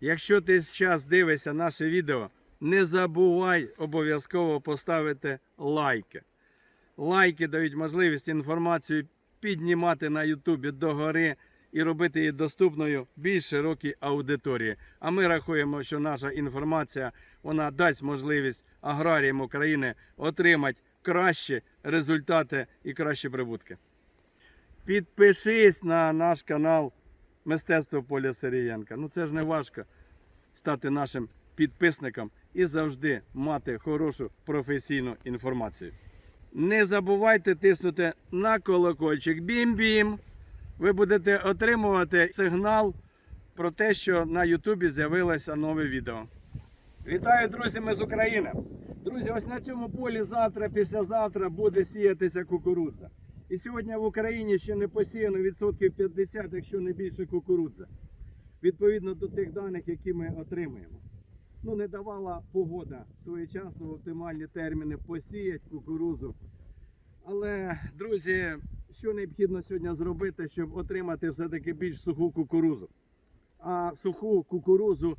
Якщо ти зараз дивишся наше відео, не забувай обов'язково поставити лайки. Лайки дають можливість інформацію піднімати на Ютубі догори і робити її доступною більш широкій аудиторії. А ми рахуємо, що наша інформація вона дасть можливість аграріям України отримати кращі результати і кращі прибутки. Підпишись на наш канал Мистецтво Поля Сирієнка. Ну це ж не важко стати нашим підписником і завжди мати хорошу професійну інформацію. Не забувайте тиснути на колокольчик бім-бім. Ви будете отримувати сигнал про те, що на Ютубі з'явилося нове відео. Вітаю, друзі, ми з України. Друзі, ось на цьому полі завтра, післязавтра буде сіятися кукурудза. І сьогодні в Україні ще не посіяно відсотків 50, якщо не більше кукурудзи. Відповідно до тих даних, які ми отримуємо. Ну, не давала погода своєчасно в оптимальні терміни посіяти кукурудзу. Але, друзі, що необхідно сьогодні зробити, щоб отримати все-таки більш суху кукурудзу? А суху кукурудзу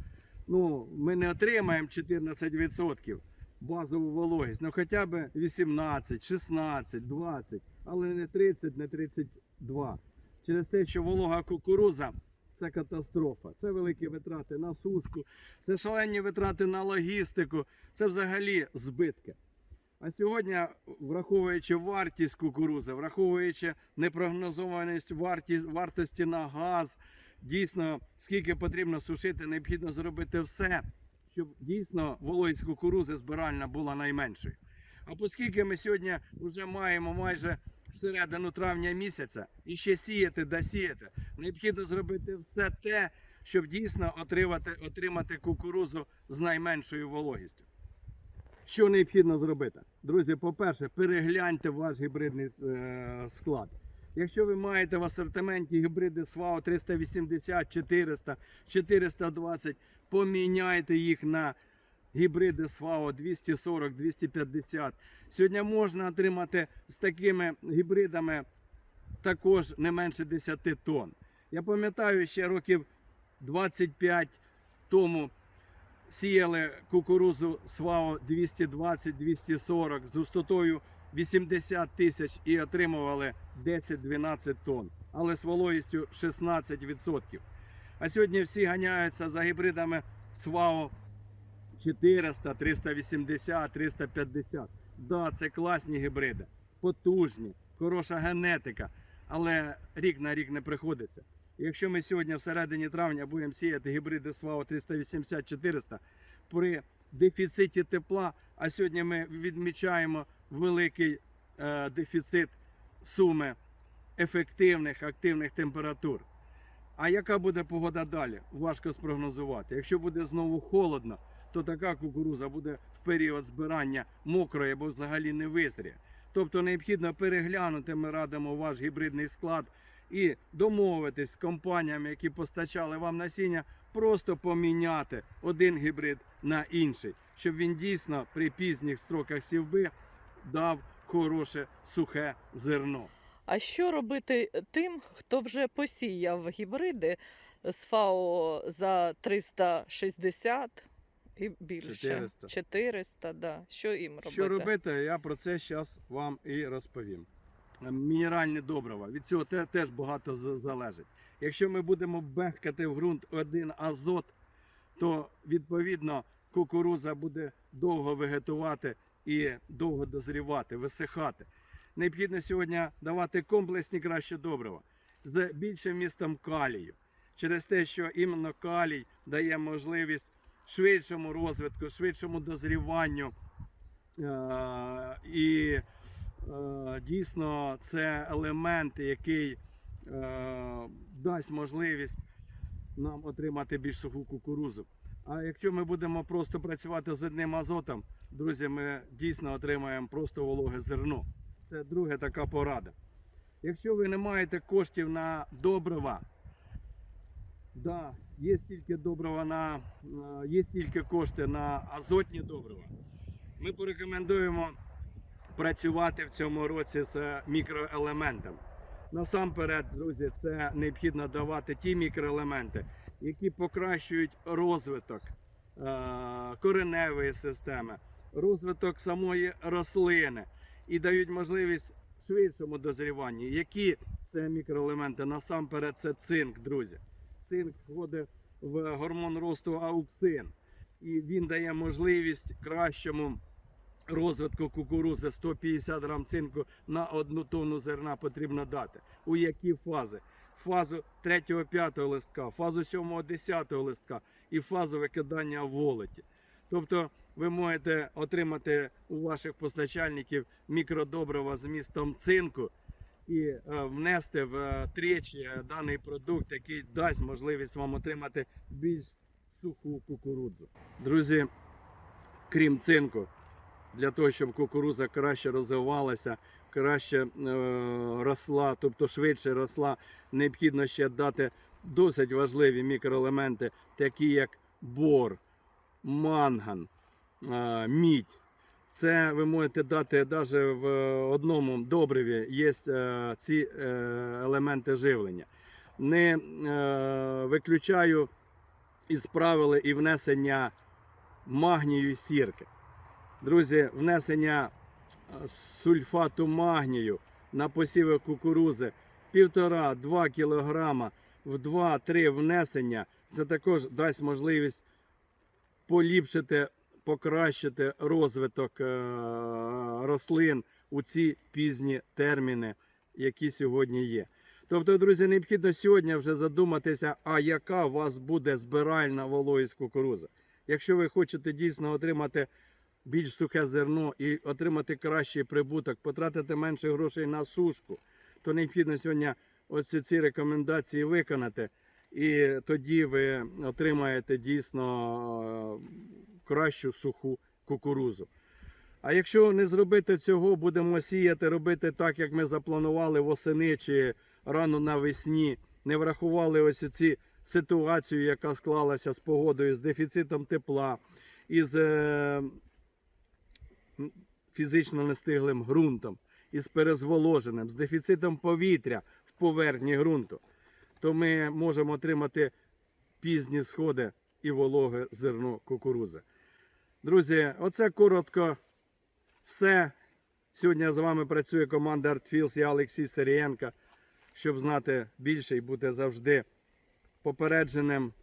ну, ми не отримаємо 14% базову вологість, ну хоча б 18, 16, 20, але не 30, не 32. Через те, що волога кукуруза це катастрофа. Це великі витрати на сушку, це шалені витрати на логістику, це взагалі збитки. А сьогодні, враховуючи вартість кукурузи, враховуючи непрогнозованість варті, вартості на газ, дійсно, скільки потрібно сушити, необхідно зробити все, щоб дійсно вологість кукурузи збиральна була найменшою. А оскільки ми сьогодні вже маємо майже середину травня місяця і ще сіяти да сіяти, необхідно зробити все те, щоб дійсно отримати, отримати кукурузу з найменшою вологістю. Що необхідно зробити? Друзі, по-перше, перегляньте ваш гібридний е, склад. Якщо ви маєте в асортименті гібриди СВАО 380, 400, 420, поміняйте їх на гібриди СВАО 240, 250. Сьогодні можна отримати з такими гібридами також не менше 10 тонн. Я пам'ятаю ще років 25 тому сіяли кукурузу СВАО 220-240 з густотою 80 тисяч і отримували 10-12 тонн, але з вологістю 16%. А сьогодні всі ганяються за гібридами СВАО 400, 380, 350. Да, це класні гібриди, потужні, хороша генетика, але рік на рік не приходиться. Якщо ми сьогодні в середині травня будемо сіяти гібриди СВАО 380-400 при дефіциті тепла, а сьогодні ми відмічаємо великий е, дефіцит суми ефективних активних температур. А яка буде погода далі? Важко спрогнозувати. Якщо буде знову холодно, то така кукуруза буде в період збирання мокрої або взагалі не визріє. Тобто необхідно переглянути, ми радимо ваш гібридний склад і домовитись з компаніями, які постачали вам насіння, просто поміняти один гібрид на інший, щоб він дійсно при пізніх строках сівби дав хороше сухе зерно. А що робити тим, хто вже посіяв гібриди з ФАО за 360 і більше? 400. 400, да. Що їм робити? Що робити, я про це зараз вам і розповім. Мінеральні добрива. Від цього теж багато залежить. Якщо ми будемо бехкати в ґрунт один азот, то відповідно кукуруза буде довго вегетувати і довго дозрівати, висихати. Необхідно сьогодні давати комплексні краще добрива з більшим містом калію. Через те, що іменно калій дає можливість швидшому розвитку, швидшому дозріванню. Е, І е, дійсно це елемент, який е, дасть можливість нам отримати більш суху кукурузу. А якщо ми будемо просто працювати з одним азотом, друзі, ми дійсно отримаємо просто вологе зерно. Це друга така порада. Якщо ви не маєте коштів на добрива, да, є стільки добрива на е, є стільки кошти на азотні добрива. Ми порекомендуємо працювати в цьому році з мікроелементами. Насамперед, друзі, це необхідно давати ті мікроелементи, які покращують розвиток е, кореневої системи, розвиток самої рослини і дають можливість швидшому дозріванні. Які це мікроелементи? Насамперед, це цинк, друзі. Цинк входить в гормон росту ауксин, і він дає можливість кращому розвитку кукурузи 150 грам цинку на одну тонну зерна потрібно дати. У які фази? Фазу 3-5 листка, фазу 7-10 листка і фазу викидання волоті. Тобто ви можете отримати у ваших постачальників мікродобрива з містом цинку і е, внести в е, тричі е, даний продукт, який дасть можливість вам отримати більш суху кукурудзу. Друзі, крім цинку, для того, щоб кукуруза краще розвивалася, краще е, росла, тобто швидше росла, необхідно ще дати досить важливі мікроелементи, такі як бор, манган, е, мідь. Це ви можете дати навіть в одному добриві є е, ці елементи живлення. Не виключаю із правил і внесення магнію сірки. Друзі, внесення сульфату магнію на посіви кукурузи 1,5-2 кг в 2-3 внесення. Це також дасть можливість поліпшити, покращити розвиток е, рослин у ці пізні терміни, які сьогодні є. Тобто, друзі, необхідно сьогодні вже задуматися, а яка у вас буде збиральна вологість кукурузи. Якщо ви хочете дійсно отримати більш сухе зерно і отримати кращий прибуток, потратити менше грошей на сушку, то необхідно сьогодні ось ці рекомендації виконати. І тоді ви отримаєте дійсно е, кращу суху кукурузу. А якщо не зробити цього, будемо сіяти, робити так, як ми запланували восени чи рано навесні, не врахували ось ці ситуацію, яка склалася з погодою, з дефіцитом тепла, із е, фізично нестиглим ґрунтом, із перезволоженим, з дефіцитом повітря в поверхні ґрунту, то ми можемо отримати пізні сходи і вологе зерно кукурузи. Друзі, оце коротко все. Сьогодні з вами працює команда ArtFields, я Олексій Сирієнко. Щоб знати більше і бути завжди попередженим,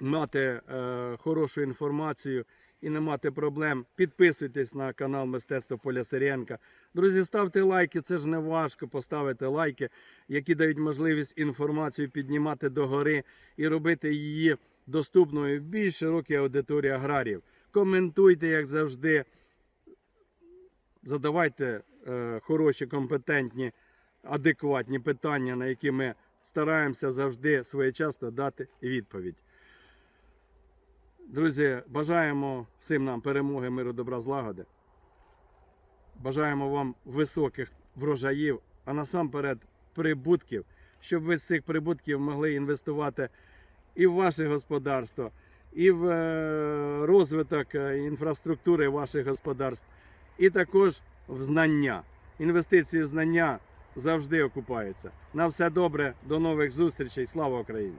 мати е, хорошу інформацію і не мати проблем, підписуйтесь на канал Мистецтво Поля Сирієнка. Друзі, ставте лайки, це ж не важко поставити лайки, які дають можливість інформацію піднімати догори і робити її доступною в більш широкій аудиторії аграріїв. Коментуйте, як завжди, задавайте е, хороші, компетентні, адекватні питання, на які ми стараємося завжди своєчасно дати відповідь. Друзі, бажаємо всім нам перемоги, миру, добра, злагоди. Бажаємо вам високих врожаїв, а насамперед прибутків, щоб ви з цих прибутків могли інвестувати і в ваше господарство, і в е, розвиток е, інфраструктури ваших господарств, і також в знання. Інвестиції в знання завжди окупаються. На все добре, до нових зустрічей. Слава Україні!